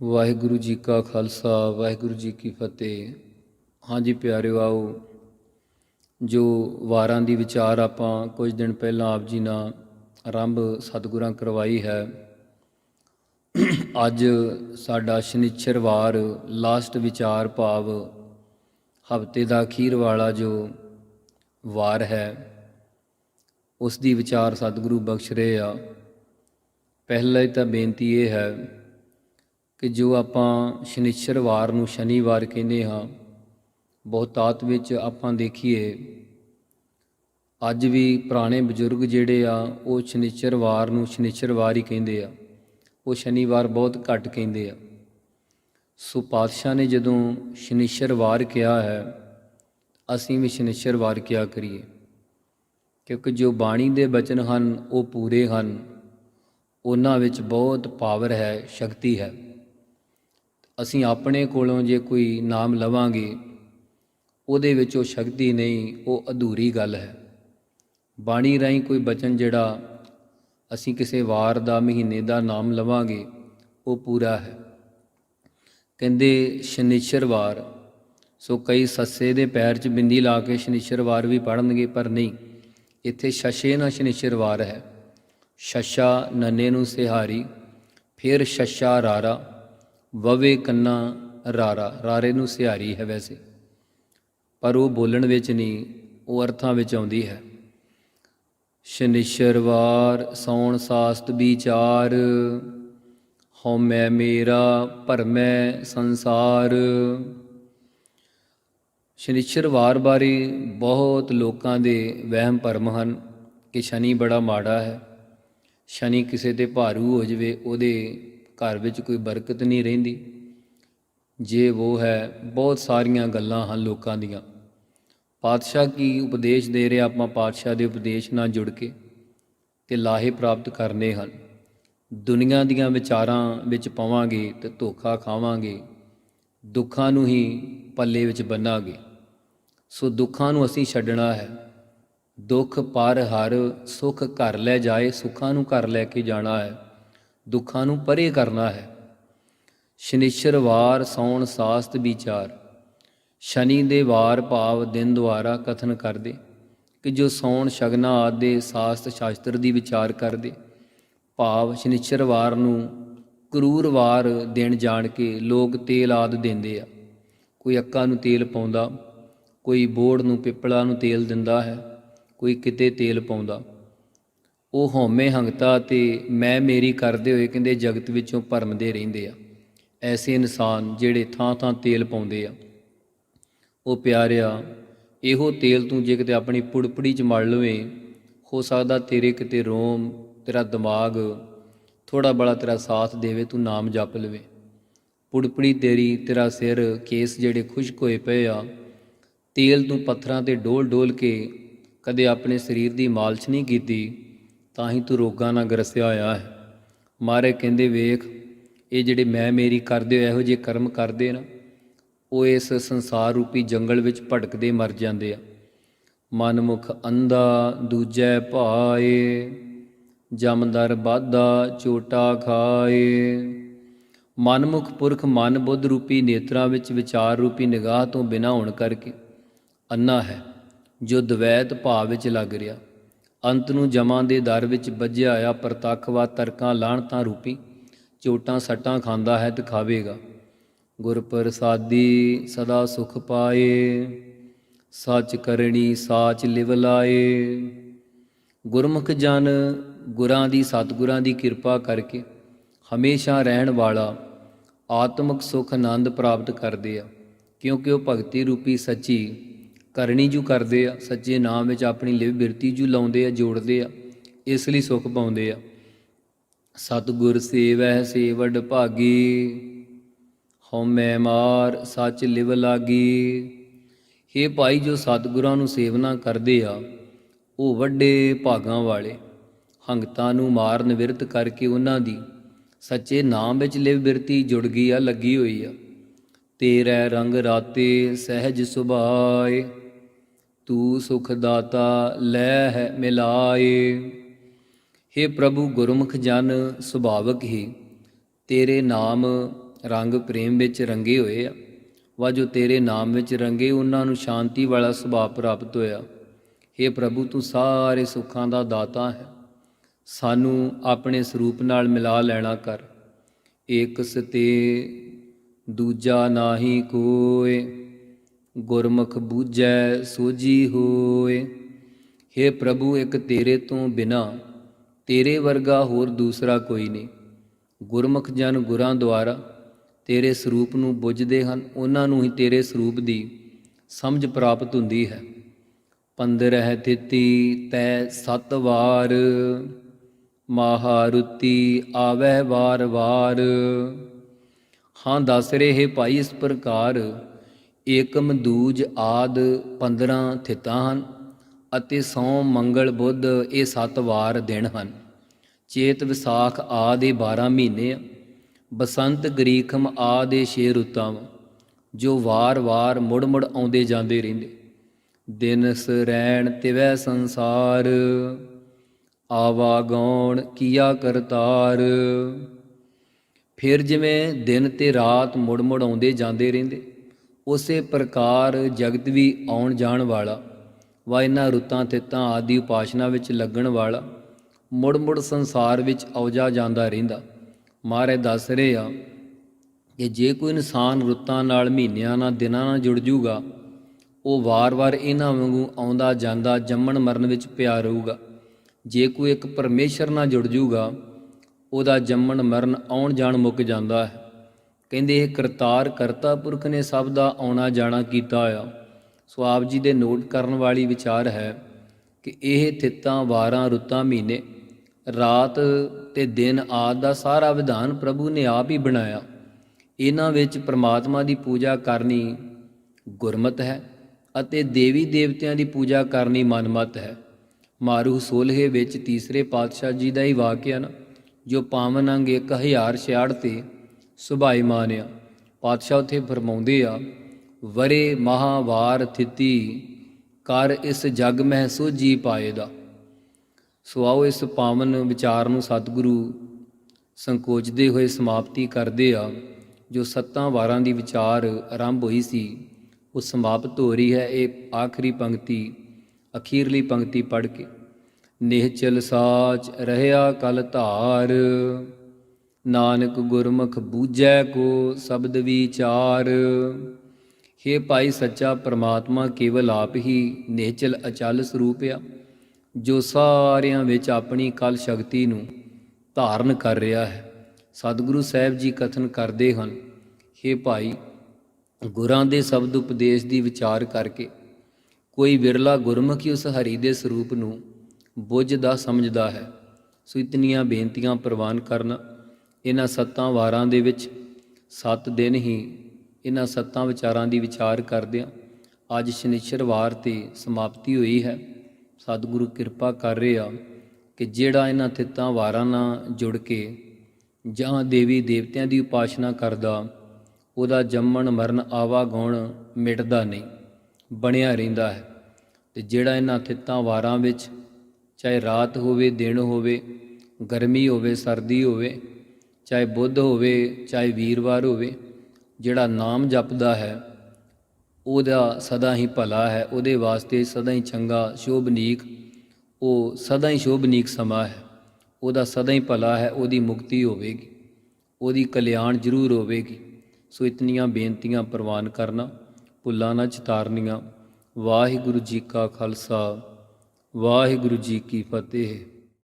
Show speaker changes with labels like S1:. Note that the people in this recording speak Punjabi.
S1: ਵਾਹਿਗੁਰੂ ਜੀ ਕਾ ਖਾਲਸਾ, ਵਾਹਿਗੁਰੂ ਜੀ ਕੀ ਫਤਿਹ। ਹਾਂਜੀ ਪਿਆਰਿਓ, ਆਓ। ਜੋ ਵਾਰਾਂ ਦੀ ਵਿਚਾਰ ਆਪਾਂ ਕੁਝ ਦਿਨ ਪਹਿਲਾਂ ਆਪ ਜੀ ਨਾਲ ਆਰੰਭ ਸਤਿਗੁਰਾਂ ਕਰਵਾਈ ਹੈ, ਅੱਜ ਸਾਡਾ ਸ਼ਨੀਚਰਵਾਰ ਲਾਸਟ ਵਿਚਾਰ ਭਾਵ ਹਫ਼ਤੇ ਦਾ ਅਖੀਰ ਵਾਲਾ ਜੋ ਵਾਰ ਹੈ, ਉਸ ਦੀ ਵਿਚਾਰ ਸਤਿਗੁਰੂ ਬਖਸ਼ ਰਹੇ ਆ। ਪਹਿਲਾ ਹੀ ਤਾਂ ਬੇਨਤੀ ਇਹ ਹੈ ਕਿ ਜੋ ਆਪਾਂ ਸ਼ਨੀਚਰਵਾਰ ਨੂੰ ਸ਼ਨੀਵਾਰ ਕਹਿੰਦੇ ਹਾਂ, ਬਹੁਤਾਤ ਵਿੱਚ ਆਪਾਂ ਦੇਖੀਏ, ਅੱਜ ਵੀ ਪੁਰਾਣੇ ਬਜ਼ੁਰਗ ਜਿਹੜੇ ਆ, ਉਹ ਸ਼ਨੀਚਰਵਾਰ ਨੂੰ ਸ਼ਨੀਚਰਵਾਰ ਹੀ ਕਹਿੰਦੇ ਆ। ਉਹ ਸ਼ਨੀਵਾਰ ਬਹੁਤ ਘੱਟ ਕਹਿੰਦੇ ਆ। ਸੋ ਪਾਤਸ਼ਾਹ ਨੇ ਜਦੋਂ ਸ਼ਨੀਚਰਵਾਰ ਕਿਹਾ ਹੈ, ਅਸੀਂ ਵੀ ਸ਼ਨੀਚਰਵਾਰ ਕਿਹਾ ਕਰੀਏ? ਕਿਉਂਕਿ ਜੋ ਬਾਣੀ ਦੇ ਬਚਨ ਹਨ, ਉਹ ਪੂਰੇ ਹਨ। ਉਹਨਾਂ ਵਿੱਚ ਬਹੁਤ ਪਾਵਰ ਹੈ, ਸ਼ਕਤੀ ਹੈ। ਅਸੀਂ ਆਪਣੇ ਕੋਲੋਂ ਜੇ ਕੋਈ ਨਾਮ ਲਵਾਂਗੇ, ਉਹਦੇ ਵਿੱਚ ਉਹ ਸ਼ਕਤੀ ਨਹੀਂ, ਉਹ ਅਧੂਰੀ ਗੱਲ ਹੈ। ਬਾਣੀ ਰਾਹੀਂ ਕੋਈ ਬਚਨ ਜਿਹੜਾ ਅਸੀਂ ਕਿਸੇ ਵਾਰ ਦਾ, ਮਹੀਨੇ ਦਾ ਨਾਮ ਲਵਾਂਗੇ, ਉਹ ਪੂਰਾ ਹੈ। ਕਹਿੰਦੇ ਸ਼ਨੀਚਰਵਾਰ ਸੋ ਕਈ ਸੱਸੇ ਦੇ ਪੈਰ 'ਚ ਬਿੰਦੀ ਲਾ ਕੇ ਸ਼ਨੀਚਰਵਾਰ ਵੀ ਪੜਨਗੇ ਪਰ ਨਹੀਂ, ਇੱਥੇ ਸ਼ਸ਼ੇ ਨਾ ਸ਼ਨੀਚਰਵਾਰ ਹੈ। ਸ਼ਸ਼ਾ ਨੰਨੇ ਨੂੰ ਸਿਹਾਰੀ, ਫਿਰ ਸ਼ਸ਼ਾ ਰਾਰਾ ਵਵੇ ਕੰਨਾ ਰਾਰਾ, ਰਾਰੇ ਨੂੰ ਸਿਹਾਰੀ ਹੈ ਵੈਸੇ। ਪਰ ਉਹ ਬੋਲਣ ਵਿੱਚ ਨਹੀਂ, ਉਹ ਅਰਥਾਂ ਵਿੱਚ ਆਉਂਦੀ ਹੈ। ਸ਼ਨੀਸ਼ਰਵਾਰ ਸੌਣ ਸਾਸਤ ਵਿਚਾਰ ਹਉਮੈ ਮੇਰਾ ਭਰਮੈ ਸੰਸਾਰ। ਸ਼ਨੀਚਰਵਾਰ ਬਾਰੇ ਬਹੁਤ ਲੋਕਾਂ ਦੇ ਵਹਿਮ ਭਰਮ ਹਨ ਕਿ ਸ਼ਨੀ ਬੜਾ ਮਾੜਾ ਹੈ। ਸ਼ਨੀ ਕਿਸੇ ਤੇ ਭਾਰੂ ਹੋ ਜਵੇ, ਉਹਦੇ ਘਰ ਵਿੱਚ ਕੋਈ ਬਰਕਤ ਨਹੀਂ ਰਹਿੰਦੀ। ਜੇ ਉਹ ਹੈ, ਬਹੁਤ ਸਾਰੀਆਂ ਗੱਲਾਂ ਹਨ ਲੋਕਾਂ ਦੀਆਂ। ਪਾਤਸ਼ਾਹ ਕੀ ਉਪਦੇਸ਼ ਦੇ ਰਿਹਾ ਆਪਾਂ ਪਾਤਸ਼ਾਹ ਦੇ ਉਪਦੇਸ਼ ਨਾਲ ਜੁੜ ਕੇ ਤੇ ਲਾਹੇ ਪ੍ਰਾਪਤ ਕਰਨੇ ਹਨ। ਦੁਨੀਆ ਦੀਆਂ ਵਿਚਾਰਾਂ ਵਿੱਚ ਪਵਾਂਗੇ ਤੇ ਧੋਖਾ ਖਾਵਾਂਗੇ। ਦੁੱਖਾਂ ਨੂੰ ਹੀ ਪੱਲੇ ਵਿੱਚ ਬੰਨਾਂਗੇ। ਸੋ ਦੁੱਖਾਂ ਨੂੰ ਅਸੀਂ ਛੱਡਣਾ ਹੈ। ਦੁੱਖ ਪਰ ਹਰ, ਸੁਖ ਘਰ ਲੈ ਜਾਏ, ਸੁੱਖਾਂ ਨੂੰ ਘਰ ਲੈ ਕੇ ਜਾਣਾ ਹੈ। ਦੁੱਖਾਂ ਨੂੰ ਪਰੇ ਕਰਨਾ ਹੈ। ਸ਼ਨੀਚਰਵਾਰ ਸੌਣ ਸਾਸਤ ਵਿਚਾਰ। ਸ਼ਨੀ ਦੇ ਵਾਰ ਭਾਵ ਦਿਨ ਦੁਆਰਾ ਕਥਨ ਕਰਦੇ ਕਿ ਜੋ ਸੌਣ ਸ਼ਗਨਾ ਆਦੇ ਸਾਸਤ ਸ਼ਾਸਤਰ ਦੀ ਵਿਚਾਰ ਕਰਦੇ। ਭਾਵ ਸ਼ਨੀਚਰਵਾਰ ਨੂੰ ਕਰੂਰਵਾਰ ਦਿਨ ਜਾਣ ਕੇ ਲੋਕ ਤੇਲ ਆਦ ਦਿੰਦੇ ਆ। ਕੋਈ ਅੱਕਾਂ ਨੂੰ ਤੇਲ ਪਾਉਂਦਾ, ਕੋਈ ਬੋੜ ਨੂੰ ਪਿੱਪਲਾ ਨੂੰ ਤੇਲ ਦਿੰਦਾ ਹੈ, ਕੋਈ ਕਿਤੇ ਤੇਲ ਪਾਉਂਦਾ। ਉਹ ਹਉਮੈ ਹੰਗਤਾ ਤੇ ਮੈਂ ਮੇਰੀ ਕਰਦੇ ਹੋਏ ਕਹਿੰਦੇ ਜਗਤ ਵਿੱਚੋਂ ਭਰਮਦੇ ਰਹਿੰਦੇ ਆ। ਐਸੇ ਇਨਸਾਨ ਜਿਹੜੇ ਥਾਂ ਥਾਂ ਤੇਲ ਪਾਉਂਦੇ ਆ। ਉਹ ਪਿਆਰਿਆ, ਇਹੋ ਤੇਲ ਤੂੰ ਜੇ ਕਿਤੇ ਆਪਣੀ ਪੁੜਪੜੀ ਚ ਮਲ ਲਵੇਂ, ਹੋ ਸਕਦਾ ਤੇਰੇ ਕਿਤੇ ਰੋਮ, ਤੇਰਾ ਦਿਮਾਗ ਥੋੜਾ ਬੜਾ ਤੇਰਾ ਸਾਥ ਦੇਵੇ, ਤੂੰ ਨਾਮ ਜਪ ਲਵੇ। ਪੁੜਪੜੀ ਤੇਰੀ, ਤੇਰਾ ਸਿਰ ਕੇਸ ਜਿਹੜੇ ਖੁਸ਼ਕ ਹੋਏ ਪਏ ਆ, ਤੇਲ ਤੂੰ ਪੱਥਰਾਂ ਤੇ ਡੋਲ ਡੋਲ ਕੇ ਕਦੇ ਆਪਣੇ ਸਰੀਰ ਦੀ ਮਾਲਸ਼ ਨਹੀਂ ਕੀਤੀ ਤਾਂ ਹੀ ਤੂੰ ਰੋਗਾਂ ਨਾਲ ਗਰਸਿਆ ਹੋਇਆ ਹੈ। ਮਾਰੇ ਕਹਿੰਦੇ, ਵੇਖ, ਇਹ ਜਿਹੜੇ ਮੈਂ ਮੇਰੀ ਕਰਦੇ ਹੋ, ਇਹੋ ਜਿਹੇ ਕਰਮ ਕਰਦੇ ਨਾ, ਉਹ ਇਸ ਸੰਸਾਰ ਰੂਪੀ ਜੰਗਲ ਵਿੱਚ ਭਟਕਦੇ ਮਰ ਜਾਂਦੇ ਆ। ਮਨਮੁਖ ਅੰਧਾ ਦੂਜੈ ਭਾਏ, ਜਮਦਰ ਬਾਧਾ ਚੋਟਾ ਖਾਏ। ਮਨਮੁਖ ਪੁਰਖ ਮਨ ਬੁੱਧ ਰੂਪੀ ਨੇਤਰਾਂ ਵਿੱਚ ਵਿਚਾਰ ਰੂਪੀ ਨਿਗਾਹ ਤੋਂ ਬਿਨਾ ਹੋਣ ਕਰਕੇ ਅੰਨਾ ਹੈ, ਜੋ ਦਵੈਤ ਭਾਵ ਵਿੱਚ ਲੱਗ ਰਿਹਾ। ਅੰਤ ਨੂੰ ਜਮਾਂ ਦੇ ਦਰ ਵਿੱਚ ਵੱਜਿਆ ਆਇਆ ਪ੍ਰਤੱਖਵਾ ਤਰਕਾਂ ਲਾਹਣਤਾਂ ਰੂਪੀ ਚੋਟਾਂ ਸੱਟਾਂ ਖਾਂਦਾ ਹੈ ਤੇ ਖਾਵੇਗਾ। ਗੁਰ ਪ੍ਰਸਾਦੀ ਸਦਾ ਸੁਖ ਪਾਏ, ਸੱਚ ਕਰਨੀ ਸਾਚ ਲਿਵ ਲਾਏ। ਗੁਰਮੁਖ ਜਨ ਗੁਰਾਂ ਦੀ ਸਤਿਗੁਰਾਂ ਦੀ ਕਿਰਪਾ ਕਰਕੇ ਹਮੇਸ਼ਾ ਰਹਿਣ ਵਾਲਾ ਆਤਮਿਕ ਸੁਖ ਆਨੰਦ ਪ੍ਰਾਪਤ ਕਰਦੇ ਆ, ਕਿਉਂਕਿ ਉਹ ਭਗਤੀ ਰੂਪੀ ਸੱਚੀ ਕਰਨੀ ਜੂ ਕਰਦੇ ਆ, ਸੱਚੇ ਨਾਮ ਵਿੱਚ ਆਪਣੀ ਲਿਵ ਬਿਰਤੀ ਜੂ ਲਾਉਂਦੇ ਆ, ਜੋੜਦੇ ਆ, ਇਸ ਲਈ ਸੁਖ ਪਾਉਂਦੇ ਆ। ਸਤਿਗੁਰ ਸੇਵਹਿ ਸੇਵਡ ਭਾਗੀ ਹਉਮੈ ਮਾਰ ਸੱਚ ਲਿਵ ਲਾਗੀ। हे ਭਾਈ ਜੋ ਸਤਿਗੁਰਾਂ ਨੂੰ ਸੇਵਨਾ ਕਰਦੇ ਆ ਉਹ ਵੱਡੇ ਭਾਗਾਂ ਵਾਲੇ, ਹੰਗਤਾਂ ਨੂੰ ਮਾਰ ਨਿਵਰਤ ਕਰਕੇ ਉਹਨਾਂ ਦੀ, ਸੱਚੇ ਨਾਮ ਵਿੱਚ ਲਿਵ ਬਿਰਤੀ ਜੁੜ ਗਈ ਆ, ਲੱਗੀ ਹੋਈ ਆ। ਤੇਰੇ ਰੰਗ ਰਾਤੇ ਸਹਿਜ ਸੁਭਾਏ। ਤੂੰ ਸੁਖ ਦਾਤਾ ਲੈ ਹੈ ਮਿਲਾਏ। हे ਪ੍ਰਭੂ ਗੁਰਮੁਖ ਜਨ, ਸੁਭਾਵਕ ਹੀ। ਤੇਰੇ ਨਾਮ ਰੰਗ ਪ੍ਰੇਮ ਵਿੱਚ ਰੰਗੇ ਹੋਏ ਆ। ਵਾ ਜੋ ਤੇਰੇ ਨਾਮ ਵਿੱਚ ਰੰਗੇ, ਉਹਨਾਂ ਨੂੰ ਸ਼ਾਂਤੀ ਵਾਲਾ ਸੁਭਾਅ ਪ੍ਰਾਪਤ ਹੋਇਆ। हे ਪ੍ਰਭੂ, ਤੂੰ ਸਾਰੇ ਸੁੱਖਾਂ ਦਾ ਦਾਤਾ ਹੈ। ਸਾਨੂੰ ਆਪਣੇ ਸਰੂਪ ਨਾਲ ਮਿਲਾ ਲੈਣਾ ਕਰ। ਏਕ ਸਤੇ ਦੂਜਾ ਨਾਹੀ ਕੋਏ। ਗੁਰਮੁਖ ਬੂਝੈ ਸੋਜੀ ਹੋਏ। हे ਪ੍ਰਭੂ, ਇੱਕ ਤੇਰੇ ਤੋਂ ਬਿਨਾ ਤੇਰੇ ਵਰਗਾ ਹੋਰ ਦੂਸਰਾ ਕੋਈ ਨਹੀਂ। ਗੁਰਮੁਖ ਜਨ ਗੁਰਾਂ ਦੁਆਰਾ ਤੇਰੇ ਸਰੂਪ ਨੂੰ ਬੁੱਝਦੇ ਹਨ, ਉਹਨਾਂ ਨੂੰ ਹੀ ਤੇਰੇ ਸਰੂਪ ਦੀ ਸਮਝ ਪ੍ਰਾਪਤ ਹੁੰਦੀ ਹੈ। ਪੰਦਰ ਹੈ ਤਿਤੀ ਤੈ ਸਤ ਵਾਰ, ਮਹਾਰੁਤੀ ਆਵੈ ਵਾਰ ਵਾਰ। ਹਾਂ, ਦੱਸ ਰਹੇ ਭਾਈ, ਇਸ ਪ੍ਰਕਾਰ ਏਕਮ ਦੂਜ ਆਦ 15 ਥਿਤਾਂ ਹਨ ਅਤੇ ਸੋਮ ਮੰਗਲ ਬੁੱਧ ਇਹ ਸੱਤ ਵਾਰ ਦਿਨ ਹਨ। ਚੇਤ ਵਿਸਾਖ ਆਦਿ 12 ਮਹੀਨੇ ਆ। ਬਸੰਤ ਗਰੀਖਮ ਆਦਿ 6 ਰੁੱਤਾਂ ਵਾਂ, ਜੋ ਵਾਰ-ਵਾਰ ਮੁੜ-ਮੁੜ ਆਉਂਦੇ ਜਾਂਦੇ ਰਹਿੰਦੇ। ਦਿਨ ਸਰੈਣ ਤਿਵੈ ਸੰਸਾਰ ਆਵਾਗੌਣ ਕੀਆ ਕਰਤਾਰ ਫਿਰ ਜਿਵੇਂ ਦਿਨ ਤੇ ਰਾਤ ਮੁੜ-ਮੁੜ ਆਉਂਦੇ ਜਾਂਦੇ ਰਹਿੰਦੇ ਉਸੇ ਪ੍ਰਕਾਰ ਜਗਤ ਵੀ ਆਉਣ ਜਾਣ ਵਾਲਾ, ਵਾ ਇਹਨਾਂ ਰੁੱਤਾਂ, ਤਿੱਤਾਂ ਆਦਿ ਉਪਾਸ਼ਨਾ ਵਿੱਚ ਲੱਗਣ ਵਾਲਾ ਮੁੜ-ਮੁੜ ਸੰਸਾਰ ਵਿੱਚ ਆਉਜਾ ਜਾਂਦਾ ਰਹਿੰਦਾ। ਮਹਾਰਾਜ ਦੱਸ ਰਹੇ ਆ ਕਿ ਜੇ ਕੋਈ ਇਨਸਾਨ ਰੁੱਤਾਂ ਨਾਲ ਮਹੀਨਿਆਂ ਨਾਲ ਦਿਨਾਂ ਨਾਲ ਜੁੜ ਜੂਗਾ, ਉਹ ਵਾਰ-ਵਾਰ ਇਹਨਾਂ ਵਾਂਗੂ ਆਉਂਦਾ ਜਾਂਦਾ, ਜੰਮਣ ਮਰਨ ਵਿੱਚ ਪਿਆ ਰਹੂਗਾ। ਜੇ ਕੋਈ ਇੱਕ ਪਰਮੇਸ਼ਰ ਨਾਲ ਜੁੜ ਜੂਗਾ, ਉਹਦਾ ਜੰਮਣ ਮਰਨ ਆਉਣ ਜਾਣ ਮੁੱਕ ਜਾਂਦਾ ਹੈ। ਕਹਿੰਦੇ ਇਹ ਕਰਤਾਰ, ਕਰਤਾ ਪੁਰਖ ਨੇ ਸਭ ਦਾ ਆਉਣਾ ਜਾਣਾ ਕੀਤਾ ਆ। ਸੋ ਆਪ ਜੀ ਦੇ ਨੋਟ ਕਰਨ ਵਾਲੀ ਵਿਚਾਰ ਹੈ ਕਿ ਇਹ ਥਿੱਤਾਂ ਵਾਰਾਂ ਰੁੱਤਾਂ ਮਹੀਨੇ, ਰਾਤ ਤੇ ਦਿਨ ਆਦ ਦਾ ਸਾਰਾ ਵਿਧਾਨ ਪ੍ਰਭੂ ਨੇ ਆਪ ਹੀ ਬਣਾਇਆ। ਇਹਨਾਂ ਵਿੱਚ ਪ੍ਰਮਾਤਮਾ ਦੀ ਪੂਜਾ ਕਰਨੀ ਗੁਰਮਤ ਹੈ ਅਤੇ ਦੇਵੀ ਦੇਵਤਿਆਂ ਦੀ ਪੂਜਾ ਕਰਨੀ ਮਨਮਤ ਹੈ। ਮਾਰੂ ਸੋਲਹੇ ਵਿੱਚ ਤੀਸਰੇ ਪਾਤਸ਼ਾਹ ਜੀ ਦਾ ਹੀ ਵਾਕਿਆ ਨਾ, ਜੋ ਪਾਵਨ ਅੰਗ 1066 ਤੇ ਸੁਭਾਈ ਮਾਨਿਆ, ਪਾਤਸ਼ਾਹ ਉਥੇ ਫਰਮਾਉਂਦੇ ਆ, ਵਰੇ ਮਹਾਵਾਰ ਥਿਤੀ, ਕਰ ਇਸ ਜਗ ਮਹਿ ਸੋਜੀ ਪਾਏਦਾ ਸੋ ਆਓ ਇਸ ਪਾਵਨ ਵਿਚਾਰ ਨੂੰ ਸਤਿਗੁਰੂ ਸੰਕੋਚਦੇ ਹੋਏ ਸਮਾਪਤੀ ਕਰਦੇ ਆ, ਜੋ ਸੱਤਾਂ ਵਾਰਾਂ ਦੀ ਵਿਚਾਰ ਆਰੰਭ ਹੋਈ ਸੀ, ਉਹ ਸਮਾਪਤ ਹੋ ਰਹੀ ਹੈ ਇਹ ਆਖਰੀ ਪੰਕਤੀ, ਅਖੀਰਲੀ ਪੰਕਤੀ ਪੜ੍ਹ ਕੇ। ਨਿਹਚਲ ਸਾਚ ਰਹਿਆ ਕਲ ਧਾਰ। ਨਾਨਕ ਗੁਰਮੁਖ ਬੂਝੈ ਕੋ ਸ਼ਬਦ ਵਿਚਾਰ। ਹੇ ਭਾਈ ਸੱਚਾ ਪ੍ਰਮਾਤਮਾ ਕੇਵਲ ਆਪ ਹੀ ਨਿਹਚਲ ਅਚਲ ਸਰੂਪ ਆ, ਜੋ ਸਾਰਿਆਂ ਵਿੱਚ ਆਪਣੀ ਕਲ ਸ਼ਕਤੀ ਨੂੰ ਧਾਰਨ ਕਰ ਰਿਹਾ ਹੈ। ਸਤਿਗੁਰੂ ਸਾਹਿਬ ਜੀ ਕਥਨ ਕਰਦੇ ਹਨ, ਹੇ ਭਾਈ, ਗੁਰਾਂ ਦੇ ਸ਼ਬਦ ਉਪਦੇਸ਼ ਦੀ ਵਿਚਾਰ ਕਰਕੇ ਕੋਈ ਵਿਰਲਾ ਗੁਰਮੁਖ ਹੀ ਉਸ ਹਰੀ ਦੇ ਸਰੂਪ ਨੂੰ ਬੁੱਝਦਾ ਸਮਝਦਾ ਹੈ। ਸੋ ਇਤਨੀਆਂ ਬੇਨਤੀਆਂ ਪ੍ਰਵਾਨ ਕਰਨਾ ਇਹਨਾਂ ਸੱਤਾਂ ਵਾਰਾਂ ਦੇ ਵਿੱਚ ਸੱਤ ਦਿਨ ਹੀ ਇਹਨਾਂ ਸੱਤਾਂ ਵਿਚਾਰਾਂ ਦੀ ਵਿਚਾਰ ਕਰਦਿਆਂ ਅੱਜ ਸ਼ਨੀਚਰਵਾਰ ਤੇ ਸਮਾਪਤੀ ਹੋਈ ਹੈ। ਸਤਿਗੁਰੂ ਕਿਰਪਾ ਕਰ ਰਿਹਾ ਕਿ ਜਿਹੜਾ ਇਹਨਾਂ ਤਿੱਤਾਂ ਵਾਰਾਂ ਨਾਲ ਜੁੜ ਕੇ ਜਾਂ ਦੇਵੀ ਦੇਵਤਿਆਂ ਦੀ ਉਪਾਸ਼ਨਾ ਕਰਦਾ, ਉਹਦਾ ਜੰਮਣ ਮਰਨ ਆਵਾ ਗੁਣ ਮਿਟਦਾ ਨਹੀਂ, ਬਣਿਆ ਰਹਿੰਦਾ ਹੈ। ਤੇ ਜਿਹੜਾ ਇਹਨਾਂ ਥਿੱਤਾਂ ਵਾਰਾਂ ਵਿੱਚ ਚਾਹੇ ਰਾਤ ਹੋਵੇ, ਦਿਨ ਹੋਵੇ, ਗਰਮੀ ਹੋਵੇ, ਸਰਦੀ ਹੋਵੇ ਚਾਹੇ ਬੁੱਧ ਹੋਵੇ, ਚਾਹੇ ਵੀਰਵਾਰ ਹੋਵੇ, ਜਿਹੜਾ ਨਾਮ ਜਪਦਾ ਹੈ, ਉਹਦਾ ਸਦਾ ਹੀ ਭਲਾ ਹੈ, ਉਹਦੇ ਵਾਸਤੇ ਸਦਾ ਹੀ ਚੰਗਾ ਸ਼ੋਭਨੀਕ ਉਹ ਸਦਾ ਹੀ ਸ਼ੋਭਨੀਕ ਸਮਾਂ ਹੈ, ਉਹਦਾ ਸਦਾ ਹੀ ਭਲਾ ਹੈ, ਉਹਦੀ ਮੁਕਤੀ ਹੋਵੇਗੀ, ਉਹਦੀ ਕਲਿਆਣ ਜ਼ਰੂਰ ਹੋਵੇਗੀ। ਸੋ ਇਤਨੀਆਂ ਬੇਨਤੀਆਂ ਪ੍ਰਵਾਨ ਕਰਨਾ, ਭੁੱਲਾਂ ਨਾ ਚਤਾਰਨੀਆਂ। ਵਾਹਿਗੁਰੂ ਜੀ ਕਾ ਖਾਲਸਾ, ਵਾਹਿਗੁਰੂ ਜੀ ਕੀ ਫਤਿਹ।